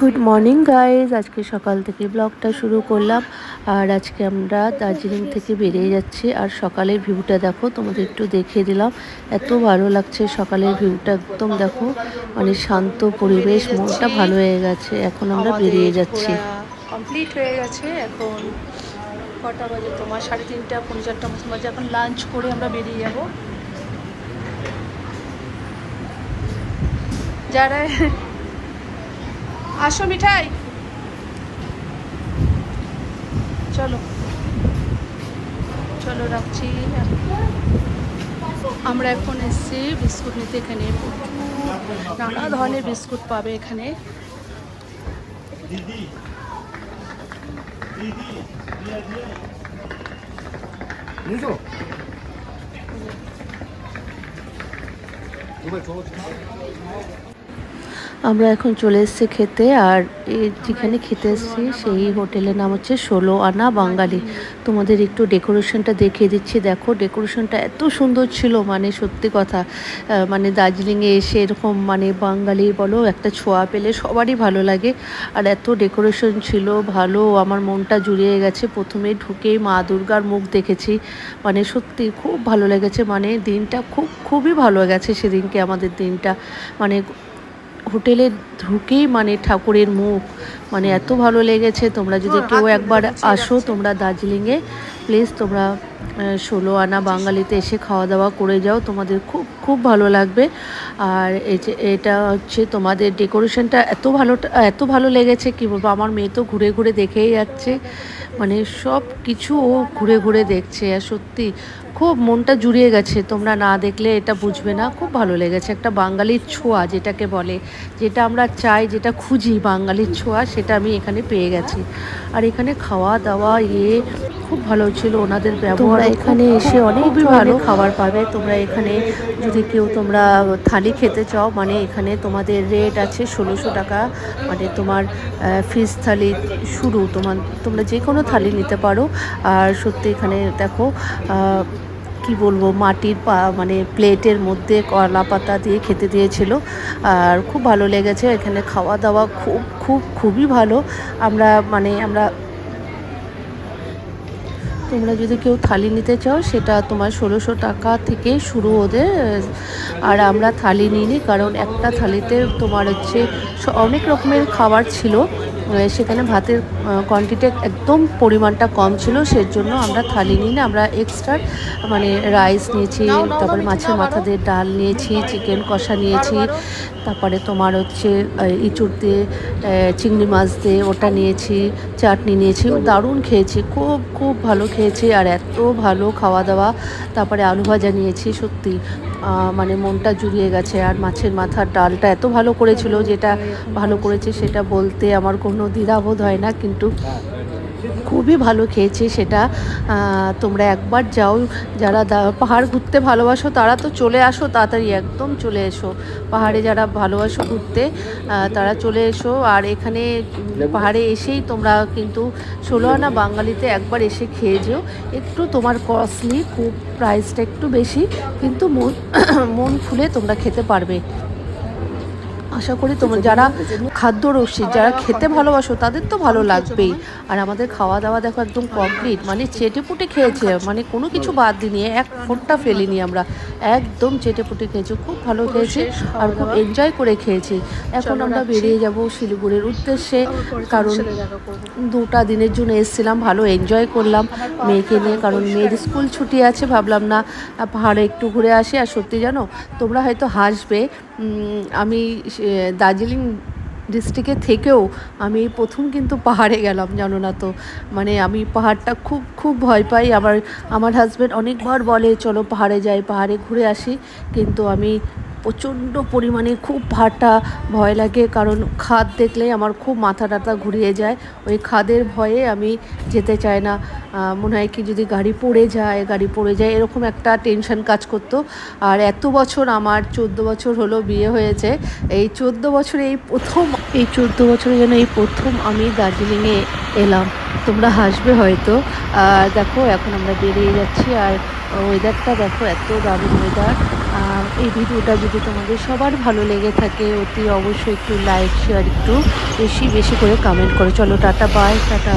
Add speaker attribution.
Speaker 1: Good morning guys আজকে সকাল থেকে ব্লগটা শুরু করলাম। আর আজকে আমরা দার্জিলিং থেকে বেরিয়ে যাচ্ছি। আর সকালের ভিউটা দেখো তোমাদের একটু দেখিয়ে দিলাম। এত ভালো লাগছে সকালের ভিউটা একদম দেখো মানে শান্ত পরিবেশ মনটা ভালো হয়ে গেছে। এখন আমরা বেরিয়ে যাচ্ছি।
Speaker 2: কমপ্লিট হয়ে গেছে। এখন কটা বাজে তোমার? সাড়ে তিনটা পৌনে চারটা মতো বাজে। এখন লাঞ্চ করে আমরা বেরিয়ে যাব। যারা আসো মিঠাই। চলো। চলো রাখছি। আমরা এখন এসেছি বিস্কুট নিতে এখানে। নানা ধরনের বিস্কুট পাবে এখানে।
Speaker 1: আমরা এখন চলে এসেছি খেতে, আর যেখানে খেতে এসেছি সেই হোটেলের নাম হচ্ছে ষোলো আনা বাঙালি। তোমাদের একটু ডেকোরেশনটা দেখিয়ে দিচ্ছি। দেখো, ডেকোরেশনটা এত সুন্দর ছিল মানে সত্যি কথা। মানে দার্জিলিংয়ে এসে এরকম মানে বাঙালি বলো, একটা ছোঁয়া পেলে সবারই ভালো লাগে। আর এত ডেকোরেশন ছিল, ভালো, আমার মনটা জুড়িয়ে গেছে। প্রথমে ঢুকেই মা দুর্গার মুখ দেখেছি। মানে সত্যি খুব ভালো লেগেছে মানে দিনটা খুব, খুবই ভালো গেছে সেদিনকে আমাদের দিনটা। মানে হোটেলে ঢুকেই মানে ঠাকুরের মুখ মানে এত ভালো লেগেছে। তোমরা যদি কেউ একবার আসো তোমরা দার্জিলিংয়ে প্লিজ তোমরা ষোলো আনা বাঙালিতে এসে খাওয়া দাওয়া করে যাও। তোমাদের খুব খুব ভালো লাগবে। আর এই যে এটা হচ্ছে তোমাদের ডেকোরেশনটা এত ভালো এত ভালো লেগেছে কি বলব আমার মেয়ে তো ঘুরে ঘুরে দেখেই যাচ্ছে। মানে সব কিছু ও ঘুরে ঘুরে দেখছে আর সত্যি খুব মনটা জুড়িয়ে গেছে। তোমরা না দেখলে এটা বুঝবে না। খুব ভালো লেগেছে। একটা বাঙালির ছোঁয়া যেটাকে বলে, যেটা আমরা চাই, যেটা খুঁজি বাঙালির ছোঁয়া, সেটা আমি এখানে পেয়ে গেছি। আর এখানে খাওয়া দাওয়া ইয়ে খুব ভালো ছিল ওনাদের ব্যবহার এখানে এসে অনেক ভালো। খাবার পাবে। তোমরা এখানে যদি কেউ তোমরা থালি খেতে চাও মানে এখানে তোমাদের রেট আছে ষোলোশো টাকা মানে তোমার ফিস থালি শুরু। তোমার তোমরা যে কোনো থালি নিতে পারো। আর সত্যি এখানে দেখো কি বলব মাটির পা মানে প্লেটের মধ্যে কলা পাতা দিয়ে খেতে দিয়েছিল। আর খুব ভালো লেগেছে। এখানে খাওয়া দাওয়া খুব খুব খুবই ভালো। আমরা মানে আমরা তোমরা যদি কেউ থালি নিতে চাও, সেটা তোমার ষোলোশো টাকা থেকে শুরু ওদের। আর আমরা থালি নিইনি, কারণ একটা থালিতে তোমার হচ্ছে অনেক রকমের খাবার ছিল। সেখানে ভাতের কোয়ান্টিটি একদম পরিমাণটা কম ছিল সেই জন্য আমরা থালি নিই না আমরা এক্সট্রা মানে রাইস নিয়েছি, তারপরে মাছের মাথা দিয়ে ডাল নিয়েছি চিকেন কষা নিয়েছি, তারপরে তোমার হচ্ছে ইঁচুড় দিয়ে চিংড়ি মাছ দিয়ে ওটা নিয়েছি, চাটনি নিয়েছি, দারুণ খেয়েছি, খুব খুব ভালো খেয়েছি, আর এত ভালো খাওয়া দাওয়া, তারপরে আলু ভাজা নিয়েছি, সত্যি মানে মনটা জুড়িয়ে গেছে আর মাছের মাথার ডালটা এত ভালো করেছিল যেটা ভালো করেছে সেটা বলতে আমার কোনো দ্বিধাবোধ হয় না, কিন্তু খুবই ভালো খেয়েছি সেটা তোমরা একবার যাও, যারা পাহাড় ঘুরতে ভালোবাসো তারা তো চলে আসো, তাড়াতাড়ি একদম চলে এসো। পাহাড়ে যারা ভালোবাসো ঘুরতে তারা চলে এসো। আর এখানে পাহাড়ে এসেই তোমরা কিন্তু ষোলো আনা বাঙালিতে একবার এসে খেয়ে যেও। একটু তোমার কস্টলি খুব প্রাইসটা একটু বেশি, কিন্তু মন মন খুলে তোমরা খেতে পারবে। আশা করি তোমরা যারা খাদ্য রসিক যারা খেতে ভালোবাসো, তাদের তো ভালো লাগবেই। আর আমাদের খাওয়া দাওয়া দেখো একদম কমপ্লিট মানে চেটে পুটে খেয়েছে মানে কোনো কিছু বাদ দিইনি, এক ফোঁটটা ফেলিনি আমরা। একদম চেটে পুটে খেয়েছি, খুব ভালো খেয়েছি আর খুব এনজয় করে খেয়েছি। এখন আমরা বেরিয়ে যাব শিলিগুড়ির উদ্দেশ্যে, কারণ দুটা দিনের জন্য এসেছিলাম, ভালো এনজয় করলাম। মেয়েকে নিয়ে, কারণ মেয়ের স্কুল ছুটি আছে, ভাবলাম না পাহাড়ে একটু ঘুরে আসি। আর সত্যি জানো, তোমরা হয়তো হাসবে আমি দার্জিলিং ডিস্ট্রিক্টে থেকেও আমি প্রথম কিন্তু পাহাড়ে গেলাম, জানো না তো। মানে আমি পাহাড়টা খুব খুব ভয় পাই। আমার আমার হাজব্যান্ড অনেকবার বলে, চলো পাহাড়ে যাই, পাহাড়ে ঘুরে আসি। কিন্তু আমি প্রচণ্ড পরিমাণে খুব পাহাড়টা ভয় লাগে, কারণ খাদ দেখলেই আমার খুব মাথা টাথা ঘুরিয়ে যায়। ওই খাদের ভয়ে আমি যেতে চাই না। মনে হয় কি যদি গাড়ি পড়ে যায়, গাড়ি পড়ে যায়, এরকম একটা টেনশন কাজ করতো। আর এত বছর আমার চোদ্দ বছর হলো বিয়ে হয়েছে। এই চোদ্দ বছরে এই প্রথম, এই চোদ্দ বছরে যেন এই প্রথম আমি দার্জিলিংয়ে এলাম। তোমরা হাসবে হয়তো। আর দেখো, এখন আমরা বেরিয়ে যাচ্ছি। আর ওয়েদারটা দেখো, এত দারুণ ওয়েদার আর এই ভিডিওটা যদি তোমাদের সবার ভালো লেগে থাকে, অতি অবশ্যই একটু লাইক শেয়ার একটু বেশি বেশি করে কমেন্ট করো। চলো, টাটা বাই টাটা।